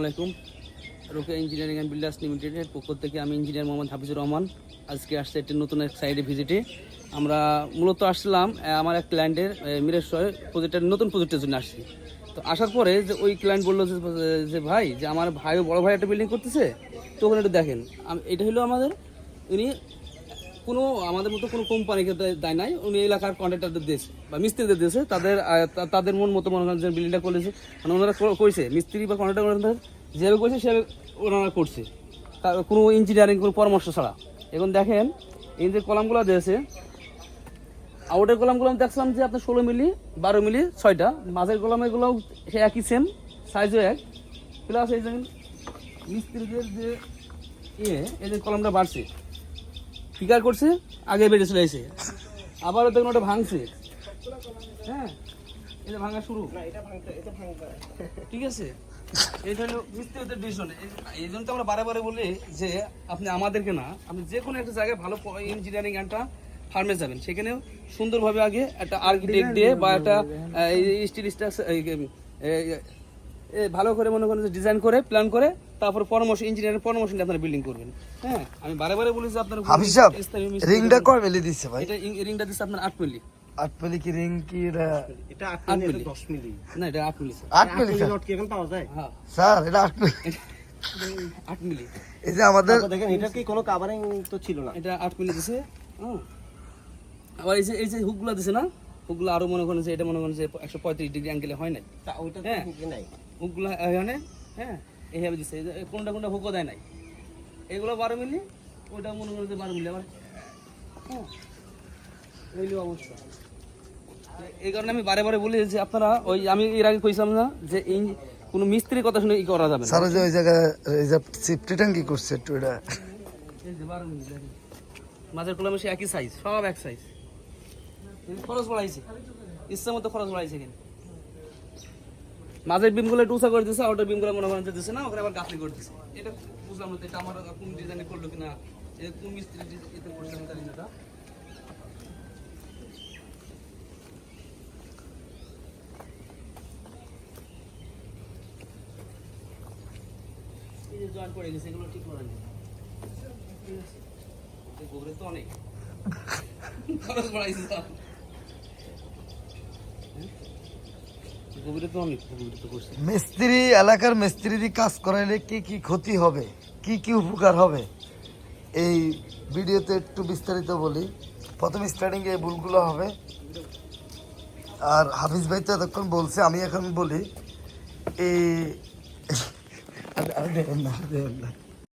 আসসালামাইকুম রোকে engineering and builders লিমিটেডের পক্ষ থেকে আমি ইঞ্জিনিয়ার মোহাম্মদ হাফিজুর রহমান। আজকে আসছে একটি নতুন এক সাইডে ভিজিটে আমরা মূলত আসলাম আমার এক ক্লায়েন্টের মিরেশ্বর প্রজেক্টের নতুন প্রজেক্টের জন্য আসছি। তো আসার পরে যে ওই ক্লায়েন্ট বলল যে ভাই, যে আমার ভাই বড় ভাই একটা বিল্ডিং করতেছে, তো ওখানে একটু দেখেন। এটা হলো আমাদের, উনি কোনো, আমাদের মতো কোনো কোম্পানিকে দেয় নাই। উনি এলাকার কন্ট্রাক্টরদের দিয়েছে বা মিস্ত্রিদের দিয়েছে তাদের তাদের মন মতো মনে করেন বিল্ডিংটা করেছে মানে ওনারা কর- করেছে মিস্ত্রি বা কন্ট্রাক্টর যেভাবে করেছে সেভাবে ওনারা করছে। তার কোনো ইঞ্জিনিয়ারিং কোনো পরামর্শ ছাড়া। এখন দেখেন, এই যে কলামগুলো দিয়েছে আউটের কলামগুলো আমি দেখছিলাম যে আপনার ষোলো মিলি, বারো মিলি, ছয়টা। মাঝের কলাম এগুলো সে একই সেম সাইজও এক। প্লাস এই যে মিস্ত্রিদের যে ইয়ে এই যে কলমটা বাড়ছে। ফিকার করছে আগে বেড়ে চলে এসে। আবারও দেখুন ওটা ভাঙছে। হ্যাঁ এটা ভাঙা শুরু। ঠিক আছে? মিস্ত্রিদের ডিসিশন এই জন্য তো আমরা বারে বারে বলি যে আপনি আমাদেরকে না আপনি যে কোনো একটা জায়গায় ভালো ইঞ্জিনিয়ারিং একটা ফার্মে যাবেন। সেখানেও সুন্দরভাবে আগে একটা আর্কিটেক্ট দিয়ে বা একটা স্টিল ভালো করে মনে করেন ডিজাইন করে প্ল্যান করে তারপর পরামর্শ ইঞ্জিনিয়ারের পরামর্শ নিয়ে আপনারা বিল্ডিং করবেন। হ্যাঁ আমি বারে বারে বলেছি আপনার হাফিজ সাহেব রিংটা কয় মিলি দিচ্ছে ভাই? এটা রিংটা দিচ্ছে আপনার আট মিলি। আট মিলি কি রিং কি এটা? এটা আট আট মিলি মিলি। দশ মিলি। না এটা আট মিলি স্যার। আট মিলি স্যার? নট কি এখন পাওয়া যায়? হ্যাঁ। স্যার এটা আট মিলি। আট মিলি। এই যে আমাদের দেখেন এটা কি কোনো কাভারিং তো ছিল না। এটা আট মিলি দিছে হ্যাঁ আবার এই যে এই যে হুকগুলো দিছে না হুকগুলো আরও মনে করেন যে এটা মনে করেন যে একশো পঁয়ত্রিশ ডিগ্রি অ্যাঙ্গেলে হয় নাই। তা ওইটা তো হ্যাঁ। নাই। হুকগুলো এখানে হ্যাঁ এইভাবে যে কোনটা কোনটা হুকও দেয় নাই। এগুলো বারো মিলি ওইটা মনে করেন যে বারো মিলি আবার হ্যাঁ এই হলো অবস্থা। এই কারণে আমি বারে বারে বলি যে আপনারা ওই আমি এর আগে কইছিলাম না যে এই কোনো মিস্ত্রির কথা শুনে ই করা যাবে স্যার ওই যে ওই জায়গায় এই যে সিফটি ট্যাঙ্কি করছে একটু এটা। মাছের কলমে সে একই সাইজ সব এক সাইজ খরচ বাড়াইছে। ইচ্ছা মতো খরচ বাড়াইছে কিন্তু। মাঝের বিমগুলো একটু উঁচা করে দিচ্ছে ওটার বিমগুলো মনে করেন যে দিচ্ছে না, ওখানে আবার গাছলি করে দিচ্ছে এটা বুঝলাম না এটা আমার কোন ডিজাইনে করল কিনা এটা কোন মিস্ত্রি এতে করছে আমি জানি না এটা। জয়েন্ট পড়ে গেছে এগুলো ঠিক আছে এই গোবরে তো অনেক। খরচ বাড়াইছে তো। হ্যাঁ? গোবরে তো অনেক গোবরে তো করছে মিস্ত্রি, এলাকার মিস্ত্রি কাজ করাইলে কি কি ক্ষতি হবে? কি কি উপকার হবে? এই ভিডিওতে একটু বিস্তারিত বলি। প্রথম স্টার্টিং এই ভুলগুলো হবে। আর হাফিজ ভাই তো এতক্ষণ বলছে, আমি এখন বলি। এই আর- না আর না।